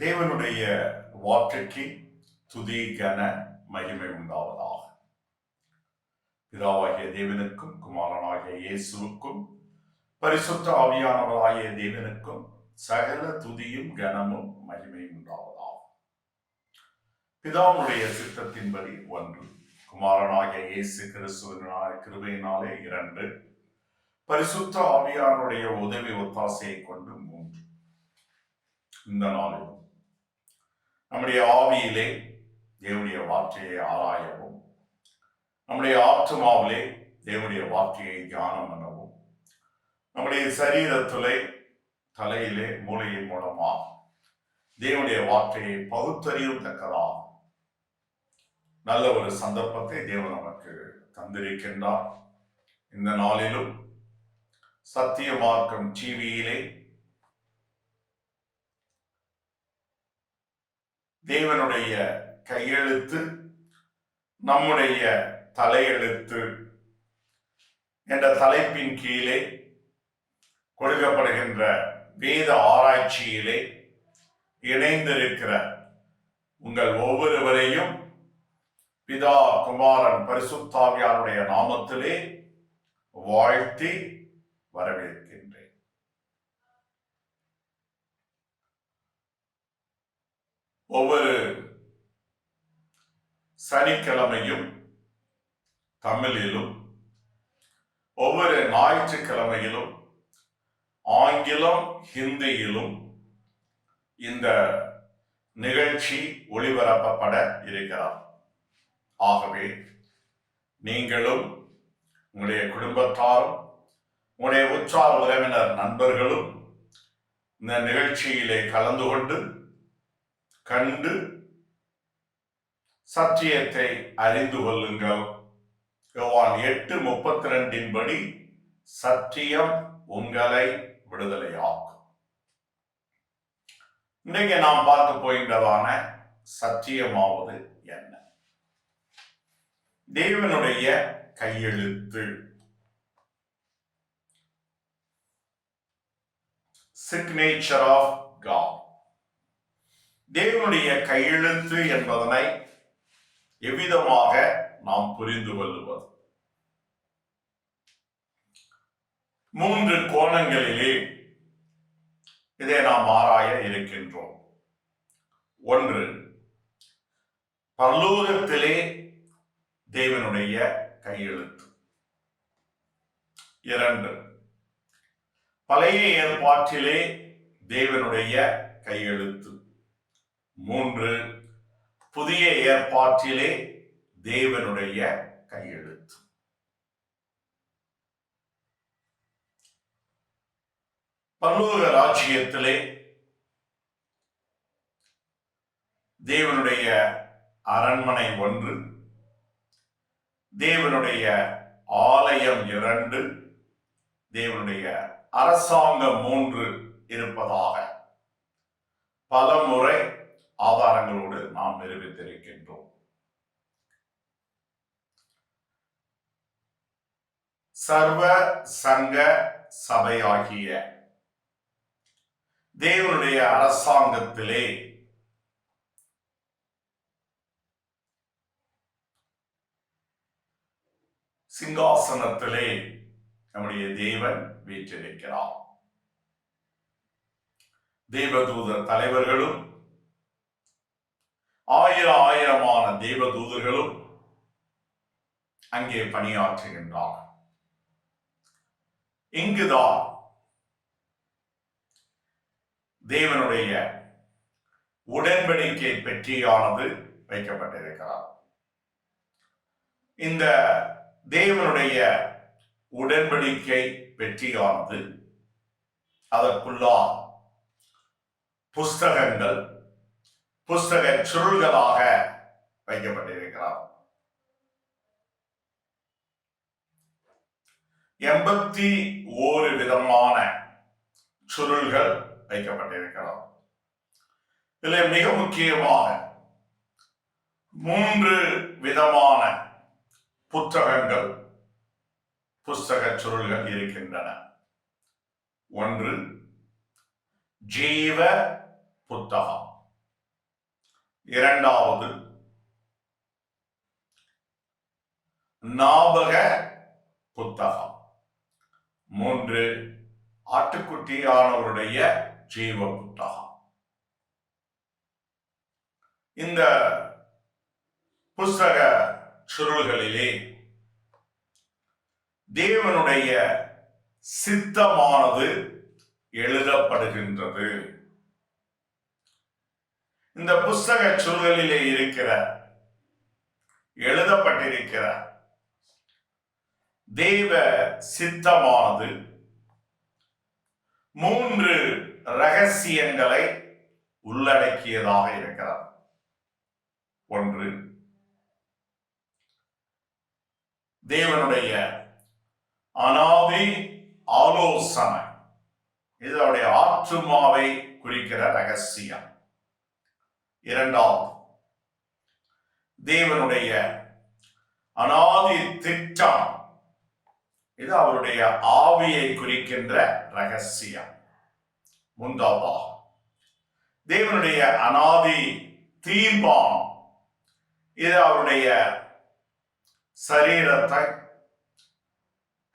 தேவனுடைய வார்த்தைக்கு துதி கன மகிமை உண்டாவதாக. பிதாவாகிய தேவனுக்கும் குமாரனாகிய இயேசுவுக்கும் பரிசுத்த ஆவியானவராகிய தேவனுக்கும் சகல துதியும் கனமும் மகிமையும் உண்டாவதாக. பிதாவுடைய சித்தத்தின்படி ஒன்று குமாரனாகிய இயேசு கிறிஸ்துவனான கிருபையினாலே இரண்டு பரிசுத்த ஆவியானுடைய உதவி ஒத்தாசையை கொண்டு மூன்று. இந்த நாளில் நம்முடைய ஆவியிலே தேவனுடைய வார்த்தையை ஆராயவும் நம்முடைய ஆத்மாவிலே தேவனுடைய வார்த்தையை தியானம் பண்ணவும் நம்முடைய சரீரத்திலே தலையிலே மூளையின் மூலமாக தேவனுடைய வார்த்தையை பகுத்தறியத்தக்கதாக நல்ல ஒரு சந்தர்ப்பத்தை தேவன் நமக்கு தந்திருக்கின்றார். இந்த நாளிலும் சத்திய மார்க்கம் டிவியிலே தேவனுடைய கையெழுத்து நம்முடைய தலையெழுத்து என்ற தலைப்பின் கீழே கொடுக்கப்படுகின்ற வேத ஆராய்ச்சியிலே இணைந்திருக்கிற உங்கள் ஒவ்வொருவரையும் பிதா குமாரன் பரிசுத்தாவியாருடைய நாமத்திலே வாழ்த்தி வரவேற்கிறேன். ஒவ்வொரு சனிக்கிழமையும் தமிழிலும் ஒவ்வொரு ஞாயிற்றுக்கிழமையிலும் ஆங்கிலம் ஹிந்தியிலும் இந்த நிகழ்ச்சி ஒளிபரப்பப்பட இருக்கிறார். ஆகவே நீங்களும் உங்களுடைய குடும்பத்தாரும் உங்களுடைய உற்றார் உறவினர் நண்பர்களும் இந்த நிகழ்ச்சியிலே கலந்து கொண்டு கண்டு சத்தியத்தை அறிந்து கொள்ளுங்கள். யோவான் எட்டு முப்பத்தி ரெண்டின் படி சத்தியம் உங்களை விடுதலையாக்கும். இன்றைக்கு நாம் பார்க்க போகின்றதான சத்தியமாவது என்ன? தேவனுடைய கையெழுத்து. சிக்னேச்சர் ஆஃப் காட் தேவனுடைய கையெழுத்து என்பதனை எவ்விதமாக நாம் புரிந்து கொள்ளுவது? மூன்று கோணங்களிலே இதை நாம் ஆராய இருக்கின்றோம். ஒன்று பரலோகத்திலே தேவனுடைய கையெழுத்து. இரண்டு பழைய ஏற்பாட்டிலே தேவனுடைய கையெழுத்து. மூன்று புதிய ஏற்பாட்டிலே தேவனுடைய கையெழுத்து. பல்லோக ராஜ்யத்திலே தேவனுடைய அரண்மனை ஒன்று தேவனுடைய ஆலயம் இரண்டு தேவனுடைய அரசாங்கம் மூன்று இருப்பதாக பலமுறை ஆதாரங்களோடு நாம் நிரூபித்திருக்கின்றோம் சர்வ சங்க சபையாகிய தேவனுடைய அரசாங்கத்திலே சிங்காசனத்திலே நம்முடைய தேவன் வீற்றிருக்கிறார். தேவதூத தலைவர்களும் ஆயிரம் ஆயிரமான தேவதூதர்களும் அங்கே பணியாற்றுகின்றார். இங்குதான் தேவனுடைய உடன்படிக்கை பெற்றியானது வைக்கப்பட்டிருக்கிறார் இந்த தேவனுடைய உடன்படிக்கை பெற்றியானது அதற்குள்ளா புஸ்தகங்கள் புஸ்தக சுருள்களாக வைக்கப்பட்டிருக்கிறார் எண்பத்தி ஓரு விதமான சுருள்கள் வைக்கப்பட்டிருக்கிறார் இதில் மிக முக்கியமாக மூன்று விதமான புத்தகங்கள் புஸ்தக சுருள்கள் இருக்கின்றன. ஒன்று ஜீவ புத்தகம். இரண்டாவது ஞாபக புத்தகம். மூன்று ஆட்டுக்குட்டியானவருடைய ஜீவ புத்தகம். இந்த புஸ்தக சுருள்களிலே தேவனுடைய சித்தமானது எழுதப்படுகின்றது. இந்த புஸ்தக சூழலிலே இருக்கிற எழுதப்பட்டிருக்கிற தெய்வ சித்தமானது மூன்று ரகசியங்களை உள்ளடக்கியதாக இருக்கிறார் ஒன்று தேவனுடைய அனாதி ஆலோசனை. இது அவருடைய ஆற்றுமாவை குறிக்கிற ரகசியம். இரண்டாம் தேவனுடைய அனாதி திட்டம். இது அவருடைய ஆவியை குறிக்கின்ற ரகசியம். மூன்றாவதாக தேவனுடைய அனாதி தீர்மானம். இது அவருடைய சரீரத்தை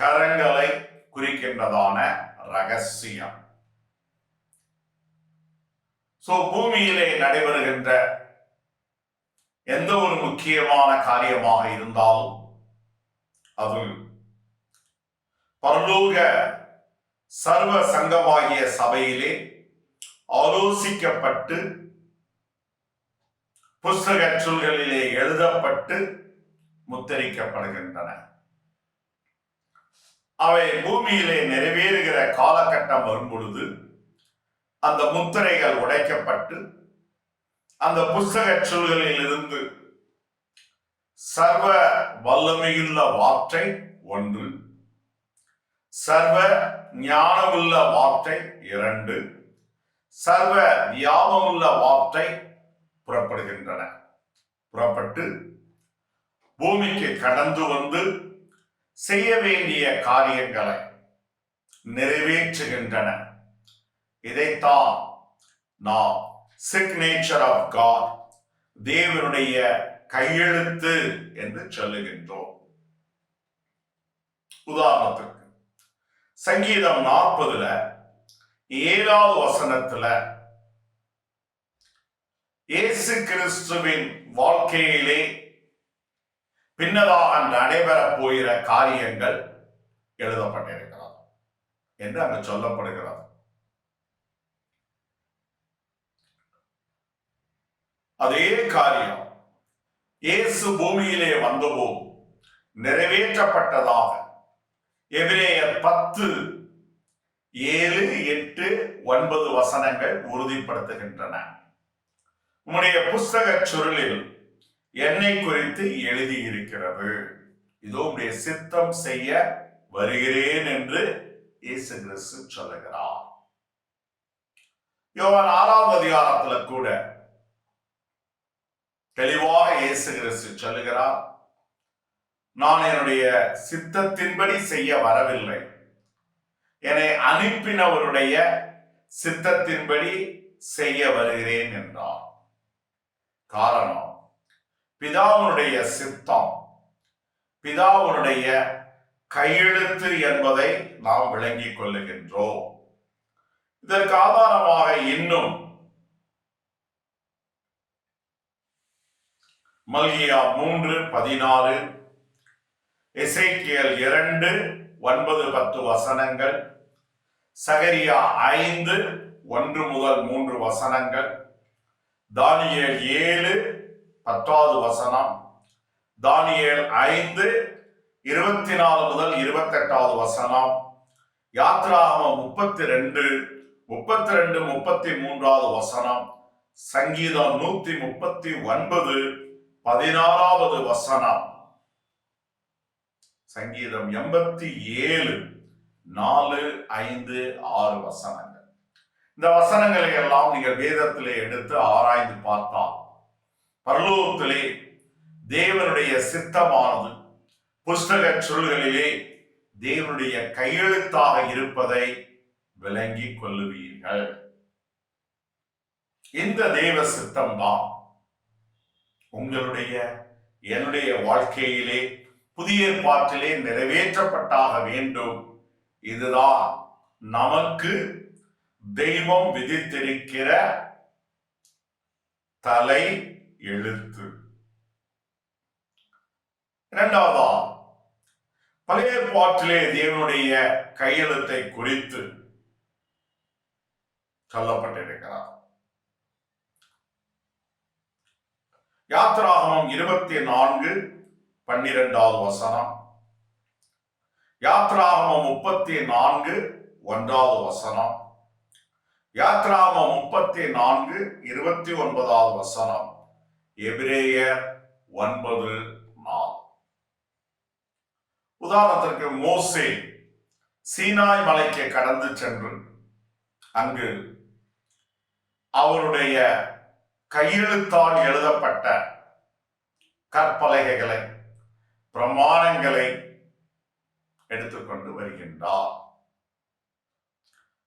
கரங்களை குறிக்கின்றதான ரகசியம். சோ பூமியிலே நடைபெறுகின்ற எந்த ஒரு முக்கியமான காரியமாக இருந்தாலும் அது பரலோக சர்வ சங்கமாகிய சபையிலே ஆலோசிக்கப்பட்டு புஸ்தக சொல்களிலே எழுதப்பட்டு முத்தரிக்கப்படுகின்றன. அவை பூமியிலே நிறைவேறுகிற காலகட்டம் வரும் பொழுது அந்த முத்திரைகள் உடைக்கப்பட்டு அந்த புஸ்தக சொல்களில் இருந்து சர்வ வல்லமையுள்ள வார்த்தை ஒன்று சர்வ ஞானமுள்ள வார்த்தை இரண்டு சர்வ வியாபமுள்ள வார்த்தை புறப்படுகின்றன. புறப்பட்டு பூமிக்கு கடந்து வந்து செய்ய வேண்டிய காரியங்களை நிறைவேற்றுகின்றன. இதைத்தான் நாம் சிக்னேச்சர் ஆஃப் காட் தேவனுடைய கையெழுத்து என்று சொல்லுகின்றோம். உதாரணத்துக்கு சங்கீதம் நாற்பதுல ஏழாவது வசனத்துல இயேசு கிறிஸ்துவின் வாழ்க்கையிலே பின்னதாக நடைபெறப் போகிற காரியங்கள் எழுதப்பட்டிருக்கிறது என்று அங்கு சொல்லப்படுகிறது. அதே காரியம். இயேசு பூமியிலே வந்தபோது நிறைவேற்றப்பட்டதாக. எபிரேயர் பத்து ஏழு எட்டு ஒன்பது வசனங்கள் உறுதிப்படுத்துகின்றன. உம்முடைய புஸ்தக சுருளில் என்னை குறித்து எழுதியிருக்கிறது. இதோ உடைய சித்தம் செய்ய வருகிறேன் என்று இயேசு கிறிஸ்து சொல்லுகிறார். யோவான் ஆறாவது அதிகாரத்துல கூட தெளிவாக இயேசு கிறிஸ்து சொல்லுகிறார் நான் என்னுடைய சித்தத்தின்படி செய்ய வரவில்லை. என்னை அனுப்பினவருடைய சித்தத்தின்படி செய்ய வருகிறேன் என்றார். காரணம் பிதாவுடைய சித்தம் பிதாவுடைய கையெழுத்து என்பதை நாம் விளங்கிக் கொள்ளுகின்றோம். இதற்கு ஆதாரமாக இன்னும் மல்கியா மூன்று பதினாறு எசேக்கியல் இரண்டு ஒன்பது பத்து வசனங்கள் சகரியா ஐந்து ஒன்று முதல் மூன்று வசனங்கள் தானியல் ஏழு பத்தாவது வசனம் தானியேல் ஐந்து இருபத்தி நாலு முதல் இருபத்தெட்டாவது வசனம் யாத்ராகமம் முப்பத்தி ரெண்டு முப்பத்தி ரெண்டு முப்பத்தி மூன்றாவது வசனம் சங்கீதம் நூத்தி முப்பத்தி ஒன்பது பதினாறாவது வசனம். சங்கீதம் எண்பத்தி ஏழு நாலு ஐந்து ஆறு வசனங்கள். இந்த வசனங்களை எல்லாம் நீங்கள் வேதத்திலே எடுத்து ஆராய்ந்து பார்த்தால் பரலோகத்திலே தேவனுடைய சித்தமானது புஸ்தக சொல்களிலே தேவனுடைய கையெழுத்தாக இருப்பதை விளங்கிக் கொள்ளுவீர்கள். இந்த தேவ சித்தம்தான். உங்களுடைய என்னுடைய வாழ்க்கையிலே புதிய ஏற்பாட்டிலே நிறைவேற்றப்பட்டாக வேண்டும். இதுதான் நமக்கு தெய்வம் விதித்திருக்கிற தலை எழுத்து. இரண்டாவதா பழைய ஏற்பாட்டிலே தேவனுடைய கையெழுத்தை குறித்து சொல்லப்பட்டிருக்கிறார். யாத்ராகமம் இருபத்தி நான்கு பன்னிரெண்டாவது வசனம். யாத்ராகமம் முப்பத்தி நான்கு ஒன்றாவது வசனம். யாத்ராகமம் முப்பத்தி நான்கு இருபத்தி ஒன்பதாவது வசனம். எபிரேயர் ஒன்பது நாள் உதாரணத்திற்கு மோசே சீனாய் மலைக்கு கடந்து சென்று அங்கு அவருடைய கையெழுத்தால் எழுதப்பட்ட கற்பலகைகளை பிரமாணங்களை எடுத்துக்கொண்டு வருகின்றார்.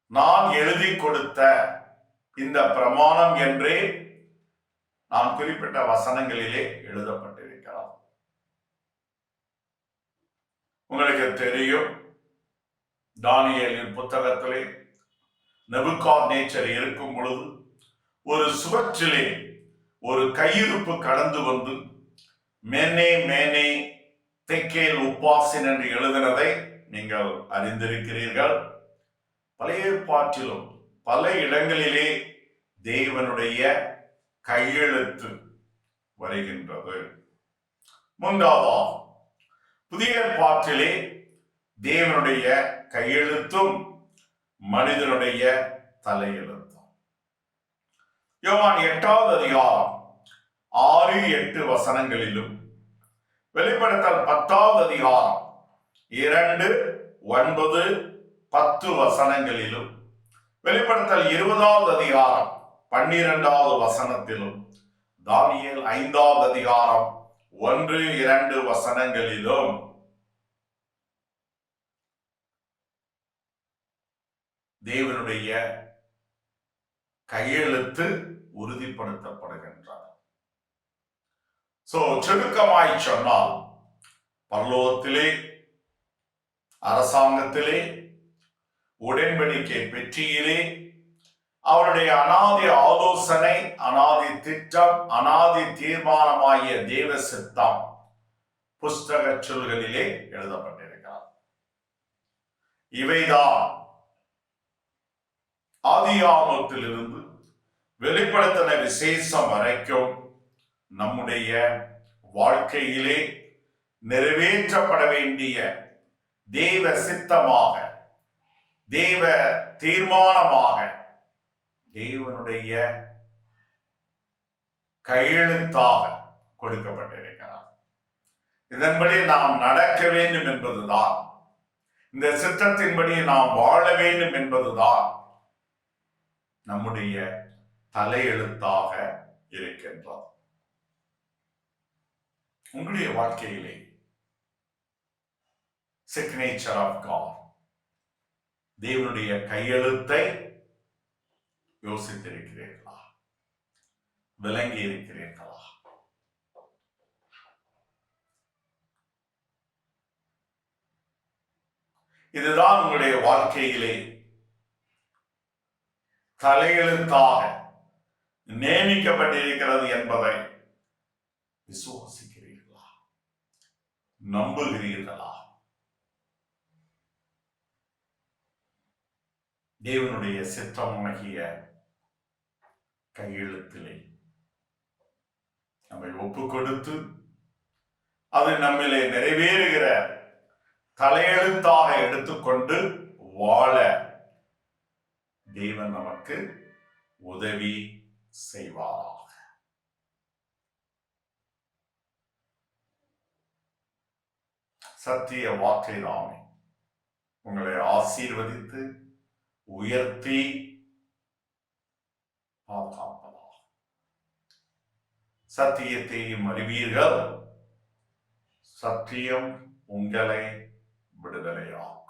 நான் எழுதி கொடுத்த இந்த பிரமாணம் என்றே நான் குறிப்பிட்ட வசனங்களிலே எழுதப்பட்டிருக்கிறார் உங்களுக்கு தெரியும் தானியலின் புத்தகத்திலே நெபுகாத் நேச்சர் இருக்கும் பொழுது ஒரு சுவற்றிலே ஒரு கையிருப்பு கடந்து வந்து மேனே மேனே தெக்கேல் உப்பாசின் என்று எழுதினதை நீங்கள் அறிந்திருக்கிறீர்கள். பழைய பாட்டிலும் பல இடங்களிலே தேவனுடைய கையெழுத்து வருகின்றது. மூன்றாவதா புதிய பாட்டிலே தேவனுடைய கையெழுத்தும் மனிதனுடைய தலையெழுத்து யோவான் எட்டாவது அதிகாரம் ஆறு எட்டு வசனங்களிலும் வெளிப்படுத்தல் பத்தாவது அதிகாரம் இரண்டு ஒன்பது பத்து வசனங்களிலும் வெளிப்படுத்தல் இருபதாவது அதிகாரம் பன்னிரெண்டாவது வசனத்திலும் தானியல் ஐந்தாவது அதிகாரம் ஒன்று இரண்டு வசனங்களிலும் தேவனுடைய கையெழுத்து உறுதிப்படுத்தப்படுகின்றது. சோ சுருக்கமாய் சொன்னால் பரலோகத்திலே அரசாங்கத்திலே உடன்படிக்கை பெற்றியிலே அவருடைய அனாதி ஆலோசனை அனாதி திட்டம் அனாதி தீர்மானமாகிய தேவ சித்தம் புஸ்தக சொல்களிலே எழுதப்பட்டிருக்கிறார் இவைதான் ஆதியாமத்திலிருந்து வெளிப்படுத்தின விசேஷம் வரைக்கும் நம்முடைய வாழ்க்கையிலே நிறைவேற்றப்பட வேண்டிய தெய்வ சித்தமாக தெய்வ தீர்மானமாக தேவனுடைய கையெழுத்தாக கொடுக்கப்பட்டிருக்கிறார். இதன்படி நாம் நடக்க வேண்டும் என்பதுதான். இந்த சித்தத்தின்படி நாம் வாழ வேண்டும் என்பதுதான். நம்முடைய தலையெழுத்தாக இருக்கின்றது உங்களுடைய வாழ்க்கையிலே சிக்னேச்சர் ஆஃப் காட் தேவனுடைய கையெழுத்தை யோசித்திருக்கிறீர்களா? விளங்கி இருக்கிறீர்களா? இதுதான் உங்களுடைய வாழ்க்கையிலே தலையெழுத்தாக நியமிக்கப்பட்டிருக்கிறது என்பதை விசுவாசிக்கிறீர்களா? நம்புகிறீர்களா? தேவனுடைய சித்தமாகிய கையெழுத்திலே நம்மை ஒப்பு கொடுத்து அது நம்மிலே நிறைவேறுகிற தலையெழுத்தாக எடுத்துக்கொண்டு வாழ தேவன் நமக்கு உதவி செய்வாராக. சத்திய வாக்கை தாமே உங்களை ஆசீர்வதித்து உயர்த்தி பாதுகாப்பதா சத்தியத்தையும் அறிவீர்கள். சத்தியம் உங்களை விடுதலையாகும்